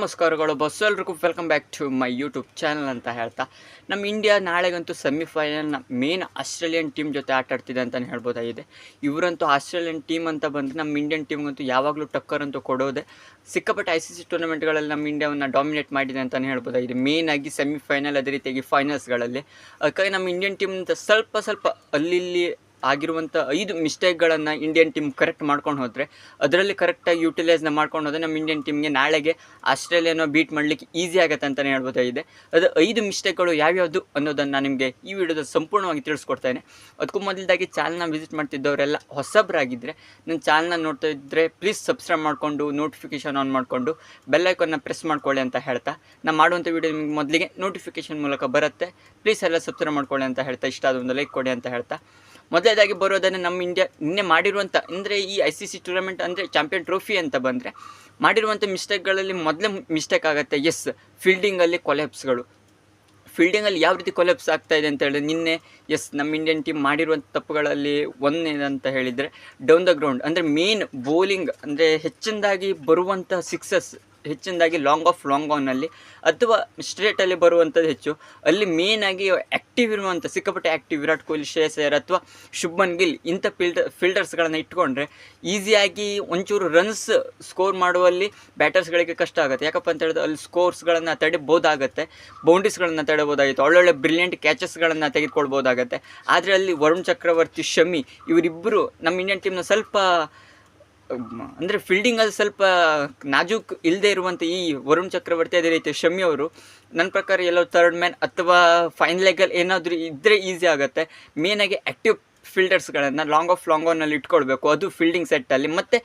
ನಮಸ್ಕಾರಗಳು. ಬಸ್ ಎಲ್ರಿಗೂ welcome back to my YouTube channel ಅಂತ ಹೇಳ್ತಾ. ನಮ್ಮ ಇಂಡಿಯಾ ನಾಳೆಗಂತೂ ಸೆಮಿಫೈನಲ್ನ ಮೇನ್ ಆಸ್ಟ್ರೇಲಿಯನ್ ಟೀಮ್ ಜೊತೆ ಆಟ ಆಡ್ತಿದೆ ಅಂತಲೇ ಹೇಳ್ಬೋದಾಗಿದೆ. ಇವರಂತೂ ಆಸ್ಟ್ರೇಲಿಯನ್ ಟೀಮ್ ಅಂತ ಬಂದರೆ ನಮ್ಮ ಇಂಡಿಯನ್ ಟೀಮ್ಗಂತೂ ಯಾವಾಗಲೂ ಟಕ್ಕರ್ ಅಂತೂ ಕೊಡೋದೆ. ಸಿಕ್ಕಾಪಟ್ಟೆ ಐ ಸಿ ಸಿ ಟೂರ್ನಮೆಂಟ್ಗಳಲ್ಲಿ ನಮ್ಮ ಇಂಡಿಯಾವನ್ನು ಡಾಮಿನೇಟ್ ಮಾಡಿದೆ ಅಂತಲೇ ಹೇಳ್ಬೋದಾಗಿದೆ. ಮೇನ್ ಆಗಿ ಸೆಮಿಫೈನಲ್ ಅದೇ ರೀತಿಯಾಗಿ ಫೈನಲ್ಸ್ಗಳಲ್ಲಿ ಅದಕ್ಕಾಗಿ ನಮ್ಮ ಇಂಡಿಯನ್ ಟೀಮ್ ಸ್ವಲ್ಪ ಸ್ವಲ್ಪ ಅಲ್ಲಿ ಆಗಿರುವಂಥ ಐದು ಮಿಸ್ಟೇಕ್ಗಳನ್ನು ಇಂಡಿಯನ್ ಟೀಮ್ ಕರೆಕ್ಟ್ ಮಾಡ್ಕೊಂಡು ಹೋದರೆ, ಅದರಲ್ಲಿ ಕರೆಕ್ಟಾಗಿ ಯುಟಿಲೈಸ್ನ ಮಾಡ್ಕೊಂಡು ಹೋದರೆ ನಮ್ಮ ಇಂಡಿಯನ್ ಟೀಮ್ಗೆ ನಾಳೆಗೆ ಆಸ್ಟ್ರೇಲಿಯಾನ ಬೀಟ್ ಮಾಡಲಿಕ್ಕೆ ಈಸಿ ಆಗುತ್ತೆ ಅಂತಲೇ ಹೇಳ್ಬೋದಾಗಿದೆ. ಅದು ಐದು ಮಿಸ್ಟೇಕ್ಗಳು ಯಾವ್ಯಾವುದು ಅನ್ನೋದನ್ನು ನಾನು ನಿಮಗೆ ಈ ವಿಡಿಯೋದ ಸಂಪೂರ್ಣವಾಗಿ ತಿಳಿಸ್ಕೊಡ್ತೇನೆ ಅದಕ್ಕೂ ಮೊದಲಾಗಿ ಚಾನಲ್ನ ವಿಸಿಟ್ ಮಾಡ್ತಿದ್ದವರೆಲ್ಲ ಹೊಸಬ್ರಾಗಿದ್ದರೆ ನನ್ನ ಚಾನಲ್ನ ನೋಡ್ತಾ ಇದ್ದರೆ ಪ್ಲೀಸ್ ಸಬ್ಸ್ಕ್ರೈಬ್ ಮಾಡಿಕೊಂಡು ನೋಟಿಫಿಕೇಷನ್ ಆನ್ ಮಾಡಿಕೊಂಡು ಬೆಲ್ಲೈಕನ್ನ ಪ್ರೆಸ್ ಮಾಡ್ಕೊಳ್ಳಿ ಅಂತ ಹೇಳ್ತಾ. ನಾನು ಮಾಡುವಂಥ ವಿಡಿಯೋ ನಿಮಗೆ ಮೊದಲಿಗೆ ನೋಟಿಫಿಕೇಷನ್ ಮೂಲಕ ಬರುತ್ತೆ. ಪ್ಲೀಸ್ ಎಲ್ಲ ಸಬ್ಸ್ಕ್ರೈಬ್ ಮಾಡ್ಕೊಳ್ಳಿ ಅಂತ ಹೇಳ್ತಾ. ಇಷ್ಟ ಆದ ಒಂದು ಲೈಕ್ ಕೊಡಿ ಅಂತ ಹೇಳ್ತಾ. ಮೊದಲನೇದಾಗಿ ಬರೋದನ್ನು ನಮ್ಮ ಇಂಡಿಯಾ ನಿನ್ನೆ ಮಾಡಿರುವಂಥ ಅಂದರೆ ಈ ಐ ಸಿ ಸಿ ಟೂರ್ನಮೆಂಟ್ ಅಂದರೆ ಚಾಂಪಿಯನ್ ಟ್ರೋಫಿ ಅಂತ ಬಂದರೆ ಮಾಡಿರುವಂಥ ಮಿಸ್ಟೇಕ್ಗಳಲ್ಲಿ ಮೊದಲೇ ಮಿಸ್ಟೇಕ್ ಆಗುತ್ತೆ. ಎಸ್ ಫೀಲ್ಡಿಂಗಲ್ಲಿ ಕೊಲೆಪ್ಸ್ಗಳು ಫೀಲ್ಡಿಂಗಲ್ಲಿ ಯಾವ ರೀತಿ ಕೊಲೆಪ್ಸ್ ಆಗ್ತಾ ಇದೆ ಅಂತ ಹೇಳಿದ್ರೆ, ನಿನ್ನೆ ಎಸ್ ನಮ್ಮ ಇಂಡಿಯನ್ ಟೀಮ್ ಮಾಡಿರುವಂಥ ತಪ್ಪುಗಳಲ್ಲಿ ಒಂದೇನಂತ ಹೇಳಿದರೆ ಡೌನ್ ದ ಗ್ರೌಂಡ್ ಅಂದರೆ ಮೇನ್ ಬೌಲಿಂಗ್ ಅಂದರೆ ಹೆಚ್ಚಿನದಾಗಿ ಬರುವಂಥ ಸಿಕ್ಸಸ್ ಹೆಚ್ಚಿನದಾಗಿ ಲಾಂಗ್ ಆಫ್ ಲಾಂಗ್ ಆನಲ್ಲಿ ಅಥವಾ ಸ್ಟ್ರೇಟಲ್ಲಿ ಬರುವಂಥದ್ದು ಹೆಚ್ಚು. ಅಲ್ಲಿ ಮೇನಾಗಿ ಆ್ಯಕ್ಟಿವ್ ಇರುವಂಥ ಸಿಕ್ಕಾಪಟ್ಟೆ ಆ್ಯಕ್ಟಿವ್ ವಿರಾಟ್ ಕೊಹ್ಲಿ, ಶ್ರೇಯಸ್ ಅಯ್ಯರ್ ಅಥವಾ ಶುಭ್ಮನ್ ಗಿಲ್ ಇಂಥ ಫಿಲ್ಟರ್ ಫೀಲ್ಡರ್ಸ್ಗಳನ್ನು ಇಟ್ಕೊಂಡ್ರೆ ಈಸಿಯಾಗಿ ಒಂಚೂರು ರನ್ಸ್ ಸ್ಕೋರ್ ಮಾಡುವಲ್ಲಿ ಬ್ಯಾಟರ್ಸ್ಗಳಿಗೆ ಕಷ್ಟ ಆಗುತ್ತೆ. ಯಾಕಪ್ಪ ಅಂತ ಹೇಳಿದ್ರೆ ಅಲ್ಲಿ ಸ್ಕೋರ್ಸ್ಗಳನ್ನು ತಡಿಬೋದಾಗುತ್ತೆ ಬೌಂಡ್ರೀಸ್ಗಳನ್ನು ತಡಬೋದಾಗಿತ್ತು ಒಳ್ಳೊಳ್ಳೆ ಬ್ರಿಲಿಯಂಟ್ ಕ್ಯಾಚಸ್ಗಳನ್ನು ತೆಗೆದುಕೊಳ್ಬೋದಾಗತ್ತೆ ಆದರೆ ಅಲ್ಲಿ ವರುಣ್ ಚಕ್ರವರ್ತಿ, ಶಮಿ ಇವರಿಬ್ಬರು ನಮ್ಮ ಇಂಡಿಯನ್ ಟೀಮ್ನ ಸ್ವಲ್ಪ ಅಂದರೆ ಫೀಲ್ಡಿಂಗಲ್ಲಿ ಸ್ವಲ್ಪ ನಾಜೂಕ್ ಇಲ್ಲದೆ ಇರುವಂಥ ಈ ವರುಣ್ ಚಕ್ರವರ್ತಿ ಅದೇ ರೀತಿ ಶಮಿ ಅವರು, ನನ್ನ ಪ್ರಕಾರ ಎಲ್ಲೋ ಥರ್ಡ್ ಮ್ಯಾನ್ ಅಥವಾ ಫೈನ್ ಲೆಗಲ್ ಏನಾದರೂ ಇದ್ದರೆ ಈಸಿ ಆಗುತ್ತೆ. ಮೇನಾಗಿ ಆ್ಯಕ್ಟಿವ್ ಫೀಲ್ಡರ್ಸ್ಗಳನ್ನು ಲಾಂಗ್ ಆಫ್ ಲಾಂಗ್ ಆನಲ್ಲಿ ಇಟ್ಕೊಳ್ಬೇಕು. ಅದು ಫೀಲ್ಡಿಂಗ್ ಸೆಟ್ಟಲ್ಲಿ ಮತ್ತು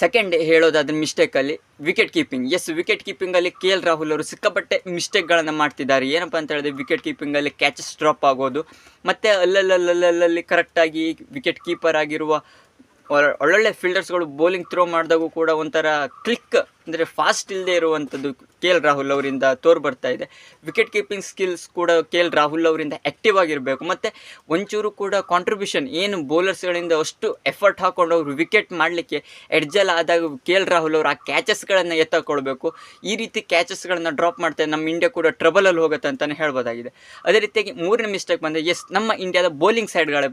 ಸೆಕೆಂಡ್ ಹೇಳೋದಾದ್ರೆ ಮಿಸ್ಟೇಕಲ್ಲಿ ವಿಕೆಟ್ ಕೀಪಿಂಗ್ ಎಸ್ ವಿಕೆಟ್ ಕೀಪಿಂಗಲ್ಲಿ ಕೆ ಎಲ್ ರಾಹುಲ್ ಅವರು ಸಿಕ್ಕಾಪಟ್ಟೆ ಮಿಸ್ಟೇಕ್ಗಳನ್ನು ಮಾಡ್ತಿದ್ದಾರೆ. ಏನಪ್ಪ ಅಂತ ಹೇಳಿದ್ರೆ ವಿಕೆಟ್ ಕೀಪಿಂಗಲ್ಲಿ ಕ್ಯಾಚಸ್ ಡ್ರಾಪ್ ಆಗೋದು. ಮತ್ತು ಅಲ್ಲಲ್ಲಲ್ಲಲ್ಲಿ ಕರೆಕ್ಟಾಗಿ ವಿಕೆಟ್ ಕೀಪರ್ ಆಗಿರುವ ಒಳ್ಳೊಳ್ಳೆ ಫೀಲ್ಡರ್ಸ್ಗಳು ಬೌಲಿಂಗ್ ಥ್ರೋ ಮಾಡಿದಾಗೂ ಕೂಡ ಒಂಥರ ಕ್ಲಿಕ್ ಅಂದರೆ ಫಾಸ್ಟ್ ಇಲ್ಲದೆ ಇರುವಂಥದ್ದು ಕೆ ಎಲ್ ರಾಹುಲ್ ಅವರಿಂದ ತೋರು ಬರ್ತಾ ಇದೆ. ವಿಕೆಟ್ ಕೀಪಿಂಗ್ ಸ್ಕಿಲ್ಸ್ ಕೂಡ ಕೆ ಎಲ್ ರಾಹುಲ್ ಅವರಿಂದ ಆ್ಯಕ್ಟಿವ್ ಆಗಿರಬೇಕು. ಮತ್ತು ಒಂಚೂರು ಕೂಡ ಕಾಂಟ್ರಿಬ್ಯೂಷನ್ ಏನು ಬೌಲರ್ಸ್ಗಳಿಂದ ಅಷ್ಟು ಎಫರ್ಟ್ ಹಾಕ್ಕೊಂಡು ಅವರು ವಿಕೆಟ್ ಮಾಡಲಿಕ್ಕೆ ಎಡ್ಜಲ್ ಆದಾಗ ಕೆ ಎಲ್ ರಾಹುಲ್ ಅವರು ಆ ಕ್ಯಾಚಸ್ಗಳನ್ನು ಎತ್ತಕೊಳ್ಬೇಕು ಈ ರೀತಿ ಕ್ಯಾಚಸ್ಗಳನ್ನು ಡ್ರಾಪ್ ಮಾಡ್ತಾರೆ ನಮ್ಮ ಇಂಡಿಯಾ ಕೂಡ ಟ್ರಬಲಲ್ಲಿ ಹೋಗುತ್ತೆ ಅಂತಲೇ ಹೇಳ್ಬೋದಾಗಿದೆ. ಅದೇ ರೀತಿಯಾಗಿ ಮೂರನೇ ಮಿಸ್ಟೇಕ್ ಬಂದರೆ ಎಸ್ ನಮ್ಮ ಇಂಡಿಯಾದ ಬೌಲಿಂಗ್ ಸೈಡ್ಗಳ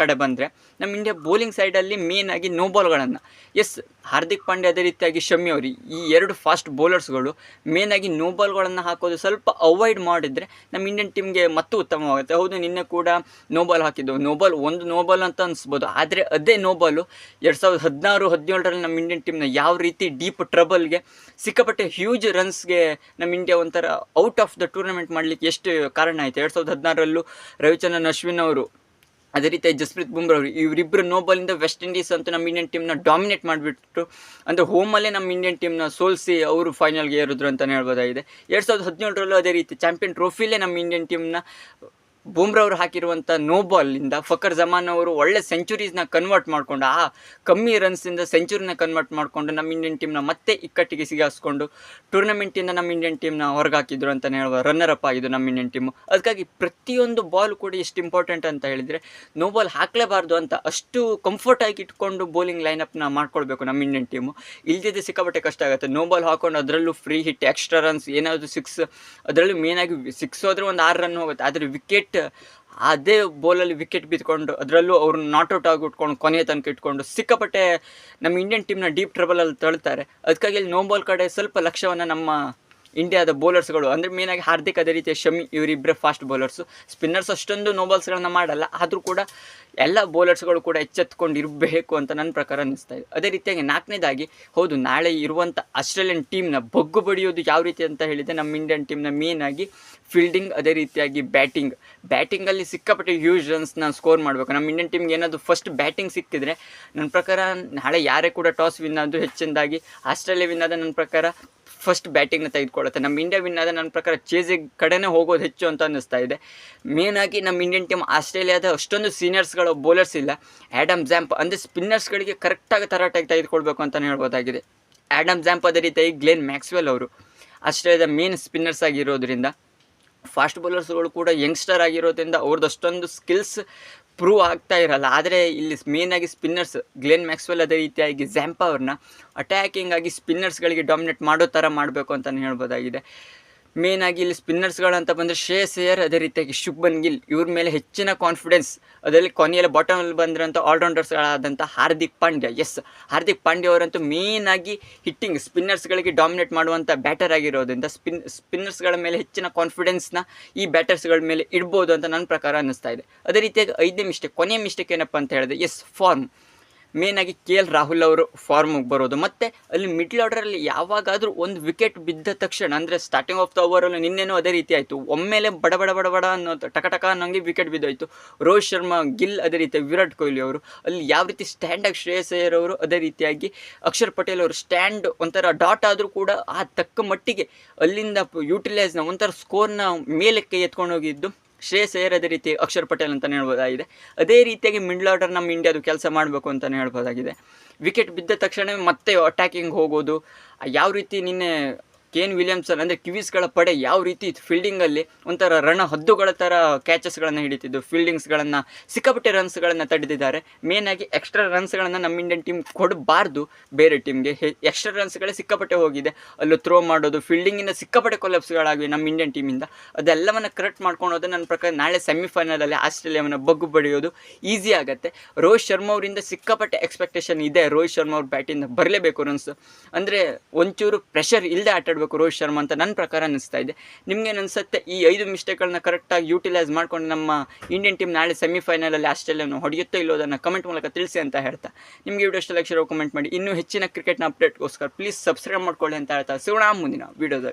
ಕಡೆ ಬಂದರೆ, ನಮ್ಮ ಇಂಡಿಯಾ ಬೌಲಿಂಗ್ ಸೈಡಲ್ಲಿ ಮೇನ್ ಆಗಿ ನೋ ಬಾಲ್ಗಳನ್ನು ಎಸ್ ಹಾರ್ದಿಕ್ ಪಾಂಡ್ಯ ಅದೇ ರೀತಿಯಾಗಿ ಶಮಿ ಅವರು ಈ ಎರಡು ಫಾಸ್ಟ್ ಬೌಲರ್ಸ್ಗಳು ಮೇನ್ ಆಗಿ ನೋ ಬಾಲ್ಗಳನ್ನು ಹಾಕೋದು ಸ್ವಲ್ಪ ಅವಾಯ್ಡ್ ಮಾಡಿದರೆ ನಮ್ಮ ಇಂಡಿಯನ್ ಟೀಮ್ಗೆ ಮತ್ತು ಉತ್ತಮವಾಗುತ್ತೆ. ಹೌದು, ನಿನ್ನೆ ಕೂಡ ನೋ ಬಾಲ್ ಹಾಕಿದ್ದು ನೋ ಬಾಲ್ ಒಂದು ನೋ ಬಾಲ್ ಅಂತ ಅನಿಸ್ಬೋದು. ಆದರೆ ಅದೇ ನೋ ಬಾಲು ಎರಡು ಸಾವಿರದ ಹದಿನಾರು, ಹದಿನೇಳರಲ್ಲಿ ನಮ್ಮ ಇಂಡಿಯನ್ ಟೀಮ್ನ ಯಾವ ರೀತಿ ಡೀಪ್ ಟ್ರಬಲ್ಗೆ ಸಿಕ್ಕಾಪಟ್ಟೆ ಹ್ಯೂಜ್ ರನ್ಸ್ಗೆ ನಮ್ಮ ಇಂಡಿಯಾ ಒಂಥರ ಔಟ್ ಆಫ್ ದ ಟೂರ್ನಮೆಂಟ್ ಮಾಡಲಿಕ್ಕೆ ಎಷ್ಟು ಕಾರಣ ಆಯಿತು. ಎರಡು ಸಾವಿರದ ಹದಿನಾರರಲ್ಲೂ ರವಿಚಂದ್ರನ್, ಅಶ್ವಿನ್ ಅವರು ಅದೇ ರೀತಿ ಜಸ್ಪ್ರೀತ್ ಬುಮ್ರಾ ಅವರು ಇವರಿಬ್ಬರು ನೋಬಾಲಿಂದ ವೆಸ್ಟ್ ಇಂಡೀಸ್ ಅಂತೂ ನಮ್ಮ ಇಂಡಿಯನ್ ಟೀಮ್ನ ಡಾಮಿನೇಟ್ ಮಾಡಿಬಿಟ್ಟು, ಅಂದರೆ ಹೋಮಲ್ಲೇ ನಮ್ಮ ಇಂಡಿಯನ್ ಟೀಮ್ನ ಸೋಲಿಸಿ ಅವರು ಫೈನಲ್ಗೆ ಏರಿದ್ರು ಅಂತಲೇ ಹೇಳ್ಬೋದಾಗಿದೆ. ಎರಡು ಸಾವಿರದ ಹದಿನೇಳರಲ್ಲೂ ಅದೇ ರೀತಿ ಚಾಂಪಿಯನ್ ಟ್ರೋಫಿಲೇ ನಮ್ಮ ಇಂಡಿಯನ್ ಟೀಮ್ನ ಬೂಮ್ರಾ ಅವರು ಹಾಕಿರುವಂಥ ನೋ ಬಾಲಿಂದ ಫಕರ್ ಜಮಾನ್ ಅವರು ಒಳ್ಳೆ ಸೆಂಚುರೀಸ್ನ ಕನ್ವರ್ಟ್ ಮಾಡಿಕೊಂಡು, ಆ ಕಮ್ಮಿ ರನ್ಸಿಂದ ಸೆಂಚುರಿನ ಕನ್ವರ್ಟ್ ಮಾಡಿಕೊಂಡು ನಮ್ಮ ಇಂಡಿಯನ್ ಟೀಮ್ನ ಮತ್ತೆ ಇಕ್ಕಟ್ಟಿಗೆ ಸಿಗಾಸ್ಕೊಂಡು ಟೂರ್ನಮೆಂಟಿಂದ ನಮ್ಮ ಇಂಡಿಯನ್ ಟೀಮ್ನ ಹೊರಗಾಕಿದ್ರು ಅಂತಲೇ ಹೇಳುವ ರನ್ನರ್ ಅಪ್ ಆಗಿದ್ದು ನಮ್ಮ ಇಂಡಿಯನ್ ಟೀಮು ಅದಕ್ಕಾಗಿ ಪ್ರತಿಯೊಂದು ಬಾಲ್ ಕೂಡ ಎಷ್ಟು ಇಂಪಾರ್ಟೆಂಟ್ ಅಂತ ಹೇಳಿದರೆ ನೋ ಬಾಲ್ ಹಾಕಲೇಬಾರ್ದು ಅಂತ ಅಷ್ಟು ಕಂಫರ್ಟಾಗಿ ಇಟ್ಕೊಂಡು ಬೌಲಿಂಗ್ ಲೈನಪ್ನ ಮಾಡ್ಕೊಳ್ಬೇಕು ನಮ್ಮ ಇಂಡಿಯನ್ ಟೀಮು ಇಲ್ದಿದ್ದು ಸಿಕ್ಕಾಪಟ್ಟೆ ಕಷ್ಟ ಆಗುತ್ತೆ. ನೋ ಬಾಲ್ ಹಾಕೊಂಡು ಅದರಲ್ಲೂ ಫ್ರೀ ಹಿಟ್ ಎಕ್ಸ್ಟ್ರಾ ರನ್ಸ್ ಏನಾದರೂ ಸಿಕ್ಸ್ ಅದರಲ್ಲೂ ಮೇನಾಗಿ ಸಿಕ್ಸ್ ಹೋದರೆ ಒಂದು ಆರು ರನ್ ಹೋಗುತ್ತೆ. ಆದರೆ ವಿಕೆಟ್ ಅದೇ ಬೌಲಲ್ಲಿ ವಿಕೆಟ್ ಬಿದ್ಕೊಂಡು ಅದರಲ್ಲೂ ಅವ್ರನ್ನ ನಾಟ್ಔಟ್ ಆಗಿ ಉಟ್ಕೊಂಡು ಕೊನೆಯ ತನಕ ಇಟ್ಕೊಂಡು ಸಿಕ್ಕಾಪಟ್ಟೆ ನಮ್ಮ ಇಂಡಿಯನ್ ಟೀಮ್ನ ಡೀಪ್ ಟ್ರಬಲಲ್ಲಿ ತಳ್ತಾರೆ. ಅದಕ್ಕಾಗಿ ಇಲ್ಲಿ ನೋ ಬಾಲ್ ಕಡೆ ಸ್ವಲ್ಪ ಲಕ್ಷ್ಯವನ್ನು ನಮ್ಮ ಇಂಡಿಯಾದ ಬೌಲರ್ಸ್ಗಳು ಅಂದರೆ ಮೇನಾಗಿ ಹಾರ್ದಿಕ್ ಅದೇ ರೀತಿಯ ಶಮಿ ಇವರಿಬ್ಬರೇ ಫಾಸ್ಟ್ ಬೌಲರ್ಸು ಸ್ಪಿನ್ನರ್ಸ್ ಅಷ್ಟೊಂದು ನೋಬಲ್ಸ್ಗಳನ್ನು ಮಾಡಲ್ಲ, ಆದರೂ ಕೂಡ ಎಲ್ಲ ಬೌಲರ್ಸ್ಗಳು ಕೂಡ ಎಚ್ಚೆತ್ಕೊಂಡು ಇರಬೇಕು ಅಂತ ನನ್ನ ಪ್ರಕಾರ ಅನ್ನಿಸ್ತಾ ಇದೆ. ಅದೇ ರೀತಿಯಾಗಿ ನಾಲ್ಕನೇದಾಗಿ, ಹೌದು, ನಾಳೆ ಇರುವಂಥ ಆಸ್ಟ್ರೇಲಿಯನ್ ಟೀಮ್ನ ಬಗ್ಗು ಬಡಿಯೋದು ಯಾವ ರೀತಿ ಅಂತ ಹೇಳಿದರೆ ನಮ್ಮ ಇಂಡಿಯನ್ ಟೀಮ್ನ ಮೇನ್ ಆಗಿ ಫೀಲ್ಡಿಂಗ್ ಅದೇ ರೀತಿಯಾಗಿ ಬ್ಯಾಟಿಂಗ್ ಬ್ಯಾಟಿಂಗಲ್ಲಿ ಸಿಕ್ಕಾಪಟ್ಟೆ ಹ್ಯೂಜ್ ರನ್ಸ್ನ ಸ್ಕೋರ್ ಮಾಡಬೇಕು. ನಮ್ಮ ಇಂಡಿಯನ್ ಟೀಮ್ಗೆ ಏನಾದರೂ ಫಸ್ಟ್ ಬ್ಯಾಟಿಂಗ್ ಸಿಕ್ಕಿದ್ರೆ ನನ್ನ ಪ್ರಕಾರ ನಾಳೆ ಯಾರೇ ಕೂಡ ಟಾಸ್ ವಿನ್ ಆದರೂ ಹೆಚ್ಚಿನದಾಗಿ ಆಸ್ಟ್ರೇಲಿಯಾ ವಿನ್ ಆದ ನನ್ನ ಪ್ರಕಾರ ಫಸ್ಟ್ ಬ್ಯಾಟಿಂಗ್ನ ತೆಗೆದುಕೊಳ್ಳುತ್ತೆ. ನಮ್ಮ ಇಂಡಿಯಾ ವಿನ್ ಆದರೆ ನನ್ನ ಪ್ರಕಾರ ಚೇಸಿಗೆ ಕಡೆನೇ ಹೋಗೋದು ಹೆಚ್ಚು ಅಂತ ಅನ್ನಿಸ್ತಾ ಇದೆ. ಮೇನಾಗಿ ನಮ್ಮ ಇಂಡಿಯನ್ ಟೀಮ್ ಆಸ್ಟ್ರೇಲಿಯಾದ ಅಷ್ಟೊಂದು ಸೀನಿಯರ್ಸ್ಗಳು ಬೌಲರ್ಸ್ ಇಲ್ಲ. ಆ್ಯಡಮ್ ಜ್ಯಾಂಪ್ ಅಂದರೆ ಸ್ಪಿನ್ನರ್ಸ್ಗಳಿಗೆ ಕರೆಕ್ಟಾಗಿ ತರಾಟಾಗಿ ತೆಗೆದುಕೊಳ್ಬೇಕು ಅಂತಲೇ ಹೇಳ್ಬೋದಾಗಿದೆ. ಆ್ಯಡಮ್ ಜ್ಯಾಂಪ್ ಅದೇ ರೀತಿಯಾಗಿ ಗ್ಲೇನ್ ಮ್ಯಾಕ್ಸ್ವೆಲ್ ಅವರು ಆಸ್ಟ್ರೇಲಿಯಾದ ಮೇನ್ ಸ್ಪಿನ್ನರ್ಸ್ ಆಗಿರೋದ್ರಿಂದ ಫಾಸ್ಟ್ ಬೌಲರ್ಸ್ಗಳು ಕೂಡ ಯಂಗ್ಸ್ಟರ್ ಆಗಿರೋದ್ರಿಂದ ಅವ್ರದ್ದು ಅಷ್ಟೊಂದು ಸ್ಕಿಲ್ಸ್ ಪ್ರೂವ್ ಆಗ್ತಾ ಇರಲ್ಲ. ಆದರೆ ಇಲ್ಲಿ ಮೇಯ್ನಾಗಿ ಸ್ಪಿನ್ನರ್ಸ್ ಗ್ಲೆನ್ ಮ್ಯಾಕ್ಸ್ವೆಲ್ ಅದೇ ರೀತಿಯಾಗಿ ಝ್ಯಾಂಪಾ ಅವ್ರನ್ನ ಅಟ್ಯಾಕಿಂಗ್ ಆಗಿ ಸ್ಪಿನ್ನರ್ಸ್ಗಳಿಗೆ ಡಾಮಿನೇಟ್ ಮಾಡೋ ಥರ ಮಾಡಬೇಕು ಅಂತಲೇ ಹೇಳ್ಬೋದಾಗಿದೆ. ಮೇನ್ ಆಗಿ ಇಲ್ಲಿ ಸ್ಪಿನ್ನರ್ಸ್ಗಳಂತ ಬಂದರೆ ಶ್ರೇಯಸ್ ಅಯ್ಯರ್, ಅದೇ ರೀತಿಯಾಗಿ ಶುಭನ್ ಗಿಲ್, ಇವ್ರ ಮೇಲೆ ಹೆಚ್ಚಿನ ಕಾನ್ಫಿಡೆನ್ಸ್ ಅದರಲ್ಲಿ ಕೊನೆಯಲ್ಲಿ ಬಾಟಮಲ್ಲಿ ಬಂದಿರೋಂಥ ಆಲ್ರೌಂಡರ್ಸ್ಗಳಾದಂಥ ಹಾರ್ದಿಕ್ ಪಾಂಡ್ಯ. ಎಸ್ ಹಾರ್ದಿಕ್ ಪಾಂಡ್ಯ ಅವರಂತೂ ಮೇನ್ ಆಗಿ ಹಿಟ್ಟಿಂಗ್ ಸ್ಪಿನ್ನರ್ಸ್ಗಳಿಗೆ ಡಾಮಿನೇಟ್ ಮಾಡುವಂಥ ಬ್ಯಾಟರ್ ಆಗಿರೋದ್ರಿಂದ ಸ್ಪಿನ್ ಸ್ಪಿನ್ನರ್ಸ್ಗಳ ಮೇಲೆ ಹೆಚ್ಚಿನ ಕಾನ್ಫಿಡೆನ್ಸ್ನ ಈ ಬ್ಯಾಟರ್ಸ್ಗಳ ಮೇಲೆ ಇಡ್ಬೋದು ಅಂತ ನನ್ನ ಪ್ರಕಾರ ಅನ್ನಿಸ್ತಾ ಇದೆ. ಅದೇ ರೀತಿಯಾಗಿ ಐದನೇ ಮಿಸ್ಟೇಕ್ ಕೊನೆಯ ಮಿಸ್ಟೇಕ್ ಏನಪ್ಪ ಅಂತ ಹೇಳಿದ್ರೆ ಎಸ್ ಫಾರ್ಮ್ ಮೇನ್ ಆಗಿ ಕೆ ಎಲ್ ರಾಹುಲ್ ಅವರು ಫಾರ್ಮ್ಗೆ ಬರೋದು. ಮತ್ತು ಅಲ್ಲಿ ಮಿಡ್ಲ್ ಆರ್ಡರಲ್ಲಿ ಯಾವಾಗಾದರೂ ಒಂದು ವಿಕೆಟ್ ಬಿದ್ದ ತಕ್ಷಣ, ಅಂದರೆ ಸ್ಟಾರ್ಟಿಂಗ್ ಆಫ್ ದ ಓವರಲ್ಲಿ ನಿನ್ನೆನೂ ಅದೇ ರೀತಿ ಆಯಿತು. ಒಮ್ಮೆಲೆ ಬಡ ಬಡ ಬಡ ಬಡ ಅನ್ನೋ ಟಕ ಟಕ ಅನ್ನೋಂಗೆ ವಿಕೆಟ್ ಬಿದ್ದೋಯ್ತು. ರೋಹಿತ್ ಶರ್ಮಾ, ಗಿಲ್ ಅದೇ ರೀತಿ, ವಿರಾಟ್ ಕೊಹ್ಲಿ ಅವರು, ಅಲ್ಲಿ ಯಾವ ರೀತಿ ಸ್ಟ್ಯಾಂಡಾಗಿ ಶ್ರೇಯಸ್ ಅಯ್ಯರ್ ಅವರು ಅದೇ ರೀತಿಯಾಗಿ ಅಕ್ಷರ್ ಪಟೇಲ್ ಅವರು ಸ್ಟ್ಯಾಂಡ್ ಒಂಥರ ಡಾಟ್ ಆದರೂ ಕೂಡ ಆ ತಕ್ಕ ಮಟ್ಟಿಗೆ ಅಲ್ಲಿಂದ ಯೂಟಿಲೈಸ್ನ ಒಂಥರ ಸ್ಕೋರ್ನ ಮೇಲಕ್ಕೆ ಎತ್ಕೊಂಡು ಹೋಗಿದ್ದು ಶ್ರೇಯಸ್ ಅಯ್ಯರ್ ರೀತಿ ಅಕ್ಷರ್ ಪಟೇಲ್ ಅಂತಲೇ ಹೇಳ್ಬೋದಾಗಿದೆ. ಅದೇ ರೀತಿಯಾಗಿ ಮಿಡ್ಲ್ ಆರ್ಡರ್ ನಮ್ಮ ಇಂಡಿಯಾದು ಕೆಲಸ ಮಾಡಬೇಕು ಅಂತಲೇ ಹೇಳ್ಬೋದಾಗಿದೆ. ವಿಕೆಟ್ ಬಿದ್ದ ತಕ್ಷಣ ಮತ್ತೆ ಅಟ್ಯಾಕಿಂಗ್ ಹೋಗೋದು. ಯಾವ ರೀತಿ ನಿನ್ನೆ ಕೇನ್ ವಿಲಿಯಮ್ಸನ್ ಅಂದರೆ ಕಿವೀಸ್ಗಳ ಪಡೆ ಯಾವ ರೀತಿ ಫೀಲ್ಡಿಂಗಲ್ಲಿ ಒಂಥರ ರಣ ಹದ್ದುಗಳ ಥರ ಕ್ಯಾಚಸ್ಗಳನ್ನು ಹಿಡಿತಿದ್ದು, ಫೀಲ್ಡಿಂಗ್ಸ್ಗಳನ್ನು ಸಿಕ್ಕಾಪಟ್ಟೆ ರನ್ಸ್ಗಳನ್ನು ತಡೆದಿದ್ದಾರೆ. ಮೇನಾಗಿ ಎಕ್ಸ್ಟ್ರಾ ರನ್ಸ್ಗಳನ್ನು ನಮ್ಮ ಇಂಡಿಯನ್ ಟೀಮ್ ಕೊಡಬಾರ್ದು ಬೇರೆ ಟೀಮ್ಗೆ ಎಕ್ಸ್ಟ್ರಾ ರನ್ಸ್ಗಳೇ ಸಿಕ್ಕಾಪಟ್ಟೆ ಹೋಗಿದೆ. ಅಲ್ಲೂ ಥ್ರೋ ಮಾಡೋದು ಫೀಲ್ಡಿಂಗಿಂದ ಸಿಕ್ಕಾಪಟ್ಟೆ ಕೊಲಪ್ಸ್ಗಳಾಗಿವೆ ನಮ್ಮ ಇಂಡಿಯನ್ ಟೀಮಿಂದ ಅದೆಲ್ಲವನ್ನು ಕರೆಕ್ಟ್ ಮಾಡ್ಕೊಂಡು ಹೋದ್ರೆ ನನ್ನ ಪ್ರಕಾರ ನಾಳೆ ಸೆಮಿಫೈನಲಲ್ಲಿ ಆಸ್ಟ್ರೇಲಿಯಾವನ್ನು ಬಗ್ಗು ಬಡಿಯೋದು ಈಸಿ ಆಗುತ್ತೆ. ರೋಹಿತ್ ಶರ್ಮಾ ಅವರಿಂದ ಸಿಕ್ಕಾಪಟ್ಟೆ ಎಕ್ಸ್ಪೆಕ್ಟೇಷನ್ ಇದೆ. ರೋಹಿತ್ ಶರ್ಮಾ ಅವ್ರ ಬ್ಯಾಟಿಂದ ಬರಲೇಬೇಕು ರನ್ಸ್ ಅಂದರೆ ಒಂಚೂರು ಪ್ರೆಷರ್ ಇಲ್ಲದೆ ಆಟಾಡಬೇಕು. ರೋಹಿತ್ ಶರ್ಮಾ ಅಂತ ನನ್ನ ಪ್ರಕಾರ ಅನಿಸ್ತಾ ಇದೆ. ನಿಮಗೆ ಅನಿಸುತ್ತೆ ಈ ಐದು ಮಿಸ್ಟೇಕ್ಗಳನ್ನ ಕರೆಕ್ಟಾಗಿ ಯೂಟಿಲೈಸ್ ಮಾಡ್ಕೊಂಡು ನಮ್ಮ ಇಂಡಿಯನ್ ಟೀಮ್ ನಾಳೆ ಸೆಮಿಫೈನಲಲ್ಲಿ ಆಸ್ಟ್ರೇಲಿಯಾನು ಹೊಡೆಯುತ್ತೋ ಇಲ್ಲೋದನ್ನು ಕಮೆಂಟ್ ಮೂಲಕ ತಿಳಿಸಿ ಅಂತ ಹೇಳ್ತಾ. ನಿಮಗೆ ವಿಡಿಯೋ ಇಷ್ಟ ಲಕ್ಷ ಕಮೆಂಟ್ ಮಾಡಿ. ಇನ್ನೂ ಹೆಚ್ಚಿನ ಕ್ರಿಕೆಟ್ನ ಅಪ್ಡೇಟ್ಗೋಸ್ಕರ ಪ್ಲೀಸ್ ಸಬ್ಸ್ಕ್ರೈಬ್ ಮಾಡ್ಕೊಳ್ಳಿ ಅಂತ ಹೇಳ್ತಾ. ಸಿಗೋಣ ಮುಂದಿನ ವಿಡಿಯೋದಲ್ಲಿ.